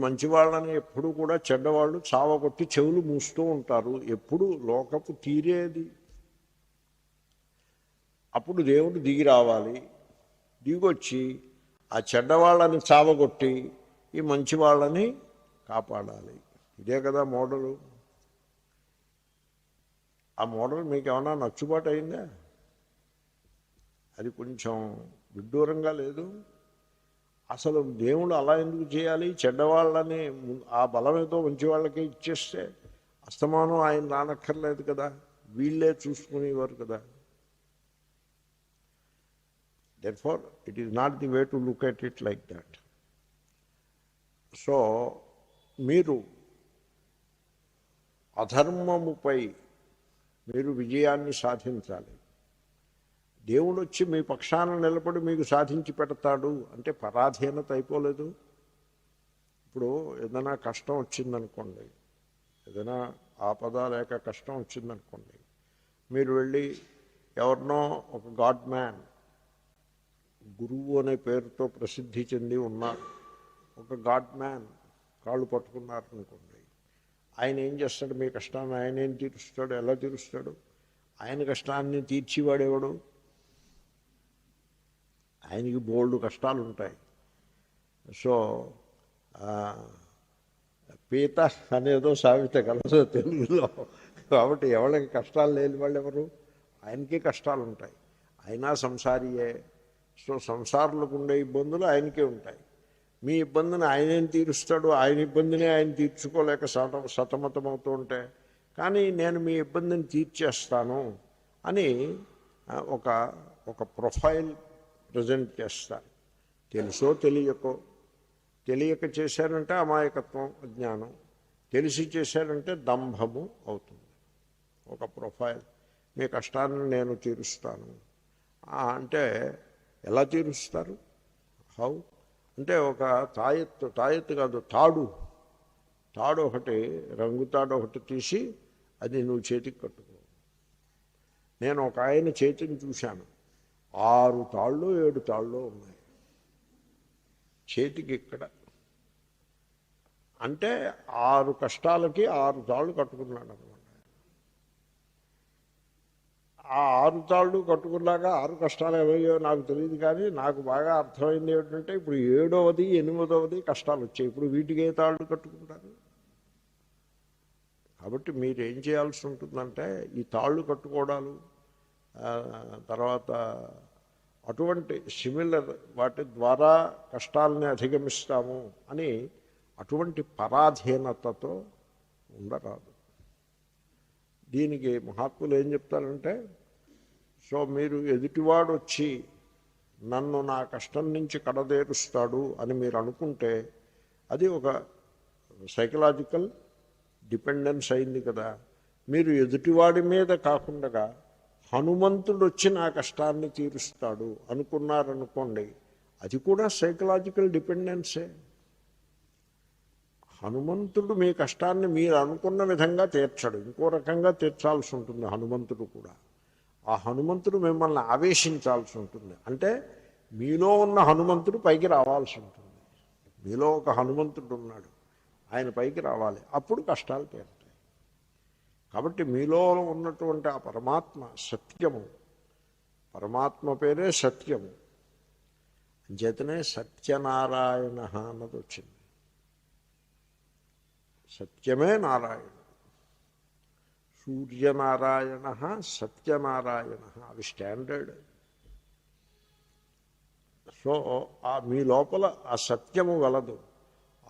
మంచివాళ్ళని మంచి వాళ్ళని ఎప్పుడు కూడా చెడ్డవాళ్ళు చావగొట్టి చెవులు మూస్తూ ఉంటారు. ఎప్పుడు లోకపు తీరేది? అప్పుడు దేవుడు దిగి రావాలి. దిగొచ్చి ఆ చెడ్డవాళ్ళని చావగొట్టి ఈ మంచి వాళ్ళని కాపాడాలి. ఇదే కదా మోడలు. ఆ మోడల్ మీకు ఏమైనా నచ్చుబాటు అయిందా? అది కొంచెం విడ్డూరంగా లేదు. అసలు దేవుడు అలా ఎందుకు చేయాలి? చెడ్డవాళ్ళని ఆ బలం ఏదో మంచి వాళ్ళకే ఇచ్చేస్తే అస్తమానం ఆయన రానక్కర్లేదు కదా. వీళ్ళే చూసుకునేవారు కదా. Therefore it is not the way to look at it like that so మీరు అధర్మముపై మీరు విజయాన్ని సాధించాలి. దేవుడు వచ్చి మీ పక్షాన నిలబడి మీకు సాధించి పెడతాడు అంటే పరాధీనత అయిపోలేదు. ఇప్పుడు ఏదైనా కష్టం వచ్చిందనుకోండి ఏదైనా ఆపద లేక కష్టం వచ్చిందనుకోండి మీరు వెళ్ళి ఎవరినో ఒక గాడ్ మ్యాన్ గురువు అనే పేరుతో ప్రసిద్ధి చెంది ఉన్నారు ఒక గాడ్ మ్యాన్ కాళ్ళు పట్టుకున్నారనుకోండి ఆయన ఏం చేస్తాడు మీ కష్టాన్ని ఆయన ఏం తీరుస్తాడు ఎలా తీరుస్తాడు ఆయన కష్టాన్ని తీర్చివాడేవాడు? ఆయనకి బోల్డ్ కష్టాలు ఉంటాయి సో పీత అనేదో సామెత కలదు తెలుగులో. కాబట్టి ఎవరికి కష్టాలు లేని వాళ్ళు ఎవరు? ఆయనకి కష్టాలు ఉంటాయి అయినా సంసారియే. సో సంసారులకు ఉండే ఇబ్బందులు ఆయనకే ఉంటాయి. మీ ఇబ్బందిని ఆయనేం తీరుస్తాడు? ఆయన ఇబ్బందిని ఆయన తీర్చుకోలేక సత సతమతమవుతూ ఉంటే. కానీ నేను మీ ఇబ్బందిని తీర్చేస్తాను అని ఒక ఒక ప్రొఫైల్ ప్రజెంట్ చేస్తారు తెలుసో తెలియకో. తెలియక చేశారంటే అమాయకత్వం అజ్ఞానం. తెలిసి చేశారంటే దంభము అవుతుంది. ఒక ప్రొఫైల్. మీ కష్టాన్ని నేను తీరుస్తాను. అంటే ఎలా తీరుస్తారు? హౌ? అంటే ఒక తాయెత్తు తాయెత్తు కాదు తాడు. తాడు ఒకటి రంగు తాడు ఒకటి తీసి అది నువ్వు చేతికి కట్టుకో. నేను ఒక ఆయన చేతిని చూశాను. ఆరు తాళ్ళు ఏడు తాళ్ళు ఉన్నాయి. చేతికి ఇక్కడ. అంటే ఆరు కష్టాలకి ఆరు తాళ్ళు కట్టుకున్నాడు అనమాట ఆ ఆరు తాళ్ళు కట్టుకున్నాక ఆరు కష్టాలు ఏమయ్యో నాకు తెలియదు కానీ నాకు బాగా అర్థమైంది ఏమిటంటే ఇప్పుడు ఏడవది ఎనిమిదవది కష్టాలు వచ్చాయి. ఇప్పుడు వీటికి ఏ తాళ్ళు కట్టుకుంటారు? కాబట్టి మీరు ఏం చేయాల్సి ఉంటుందంటే ఈ తాళ్ళు కట్టుకోవడాలు తర్వాత అటువంటి సిమిలర్ వాటి ద్వారా కష్టాలని అధిగమిస్తాము అని అటువంటి పరాధీనతతో ఉండరాదు. దీనికి మహాత్ములు ఏం చెప్తారంటే సో మీరు ఎదుటివాడు వచ్చి నన్ను నా కష్టం నుంచి కడదేరుస్తాడు అని మీరు అనుకుంటే అది ఒక సైకలాజికల్ డిపెండెన్స్ అయింది కదా. మీరు ఎదుటివాడి మీద కాకుండా హనుమంతుడు వచ్చి నా కష్టాన్ని తీరుస్తాడు అనుకున్నారనుకోండి అది కూడా సైకలాజికల్ డిపెండెన్సే హనుమంతుడు మీ కష్టాన్ని మీరు అనుకున్న విధంగా తీర్చడు. ఇంకో రకంగా తీర్చాల్సి ఉంటుంది హనుమంతుడు కూడా. ఆ హనుమంతుడు మిమ్మల్ని ఆవేశించాల్సి ఉంటుంది. అంటే మీలో ఉన్న హనుమంతుడు పైకి రావాల్సి ఉంటుంది. మీలో ఒక హనుమంతుడు ఉన్నాడు. ఆయన పైకి రావాలి. అప్పుడు కష్టాలు తీరు కాబట్టి మీలో ఉన్నటువంటి ఆ పరమాత్మ సత్యము. పరమాత్మ పేరే సత్యము. అంచేతనే సత్యనారాయణ అన్నది వచ్చింది. సత్యమే నారాయణ. సూర్యనారాయణ సత్యనారాయణ అవి స్టాండర్డ్. సో ఆ మీ లోపల ఆ సత్యము గలదు.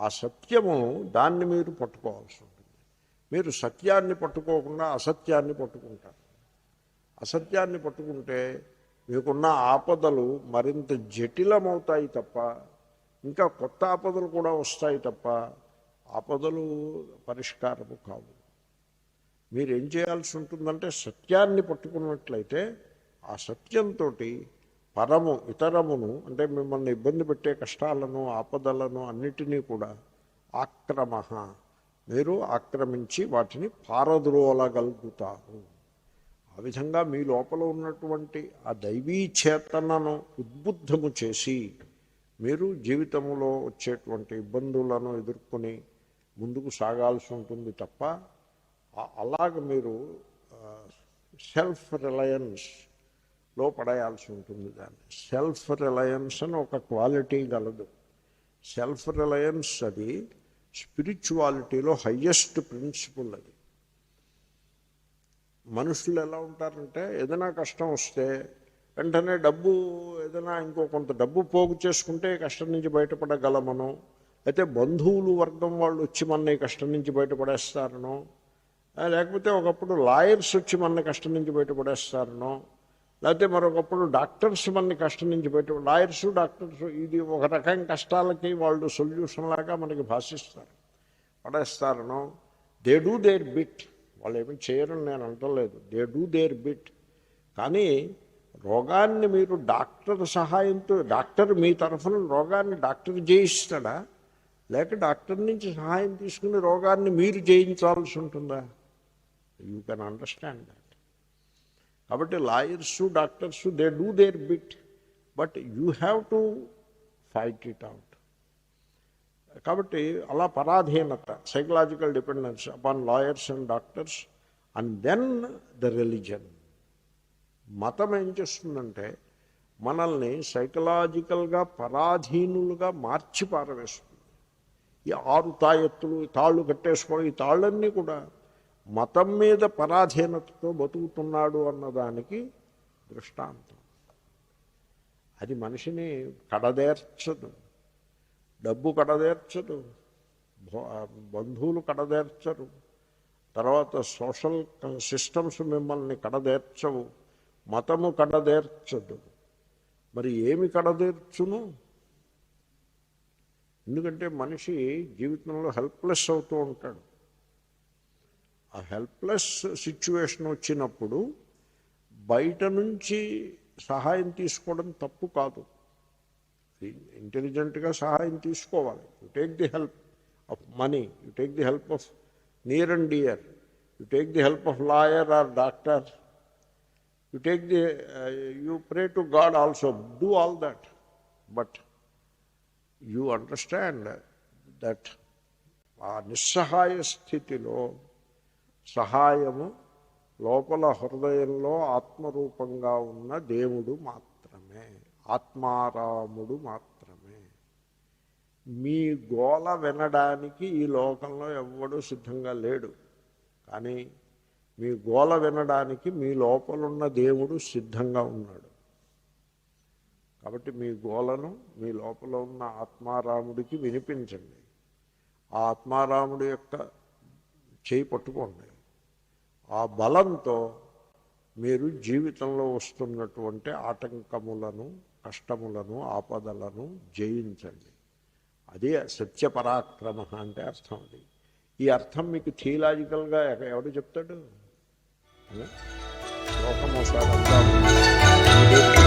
ఆ సత్యము దాన్ని మీరు పట్టుకోవాల్సి ఉంటుంది. మీరు సత్యాన్ని పట్టుకోకుండా అసత్యాన్ని పట్టుకుంటారు. అసత్యాన్ని పట్టుకుంటే మీకున్న ఆపదలు మరింత జటిలమవుతాయి తప్ప ఇంకా కొత్త ఆపదలు కూడా వస్తాయి తప్ప ఆపదలు పరిష్కారము కావు. మీరు ఏం చేయాల్సి ఉంటుందంటే సత్యాన్ని పట్టుకున్నట్లయితే ఆ సత్యంతో పరము ఇతరమును అంటే మిమ్మల్ని ఇబ్బంది పెట్టే కష్టాలను ఆపదలను అన్నిటినీ కూడా ఆక్రమ మీరు ఆక్రమించి వాటిని పారద్రోలగలుగుతారు. ఆ విధంగా మీ లోపల ఉన్నటువంటి ఆ దైవీ చేతనను ఉద్బుద్ధము చేసి మీరు జీవితంలో వచ్చేటువంటి ఇబ్బందులను ఎదుర్కొని ముందుకు సాగాల్సి ఉంటుంది తప్ప ఆ- అలాగ మీరు సెల్ఫ్ రిలయన్స్లో పడేయాల్సి ఉంటుంది దాన్ని. సెల్ఫ్ రిలయన్స్ అని ఒక క్వాలిటీ గలదు. సెల్ఫ్ రిలయన్స్ అది స్పిరిచువాలిటీలో హయ్యెస్ట్ ప్రిన్సిపుల్ అది. మనుషులు ఎలా ఉంటారంటే ఏదైనా కష్టం వస్తే వెంటనే డబ్బు ఏదైనా ఇంకో కొంత డబ్బు పోగు చేసుకుంటే కష్టం నుంచి బయటపడగలమను అయితే బంధువులు వర్గం వాళ్ళు వచ్చి మన కష్టం నుంచి బయటపడేస్తారనో లేకపోతే ఒకప్పుడు లాయర్స్ వచ్చి మన కష్టం నుంచి బయటపడేస్తారనో లేకపోతే మరొకప్పుడు డాక్టర్స్ మనని కష్టం నుంచి బయట లాయర్స్ డాక్టర్స్ ఇది ఒక రకం కష్టాలకి వాళ్ళు సొల్యూషన్ లాగా మనకి భాషిస్తారు. పడేస్తారనో దే డూ దేర్ బిట్ వాళ్ళు ఏమి చేయరని నేను అంటలేదు దే డూ దేర్ బిట్ కానీ రోగాన్ని మీరు డాక్టర్ సహాయంతో డాక్టర్ మీ తరఫున రోగాన్ని డాక్టర్ జయిస్తాడా? లేక డాక్టర్ నుంచి సహాయం తీసుకుని రోగాన్ని మీరు జయించాల్సి ఉంటుందా? యూ కెన్ అండర్స్టాండ్ కాబట్టి lawyers doctors they do their bit but you have to fight it out కాబట్టి అలా పరాధీనత psychological dependence upon lawyers and doctors and then the religion మతం ఏం చేస్తుందంటే మనల్ని సైకలాజికల్గా పరాధీనులుగా మార్చి పారవేస్తుంది. ఈ ఆరు తాయెత్తులు తాళ్ళు కట్టేసుకోవడం ఈ తాళ్ళన్నీ కూడా మతం మీద పరాధీనతతో బతుకుతున్నాడు అన్నదానికి దృష్టాంతం. అది మనిషిని కడదేర్చదు. డబ్బు కడదేర్చదు. బంధువులు కడదేర్చరు. తర్వాత సోషల్ సిస్టమ్స్ మిమ్మల్ని కడదేర్చవు. మతము కడదేర్చదు. మరి ఏమి కడదేర్చును? ఎందుకంటే మనిషి జీవితంలో హెల్ప్లెస్ అవుతూ ఉంటాడు. ఆ హెల్ప్లెస్ సిచ్యువేషన్ వచ్చినప్పుడు బయట నుంచి సహాయం తీసుకోవడం తప్పు కాదు. ఇంటెలిజెంట్గా సహాయం తీసుకోవాలి. You take the help of money you take the help of near and dear you take the help of lawyer or doctor you take the you pray to God also do all that but you understand that ఆ నిస్సహాయ స్థితిలో సహాయము లోపల హృదయంలో ఆత్మరూపంగా ఉన్న దేవుడు మాత్రమే ఆత్మారాముడు మాత్రమే. మీ గోల వినడానికి ఈ లోకంలో ఎవ్వడూ సిద్ధంగా లేడు. కానీ మీ గోల వినడానికి మీ లోపలున్న దేవుడు సిద్ధంగా ఉన్నాడు. కాబట్టి మీ గోలను మీ లోపల ఉన్న ఆత్మారాముడికి వినిపించండి. ఆ ఆత్మారాముడి యొక్క చేయి పట్టుకోండి. ఆ బలంతో మీరు జీవితంలో వస్తున్నటువంటి ఆటంకములను కష్టములను ఆపదలను జయించండి. అదే సత్యపరాక్రమ అంటే అర్థం అది. ఈ అర్థం మీకు థియలాజికల్గా ఎవడు చెప్తాడు? లోకం ఒకసారి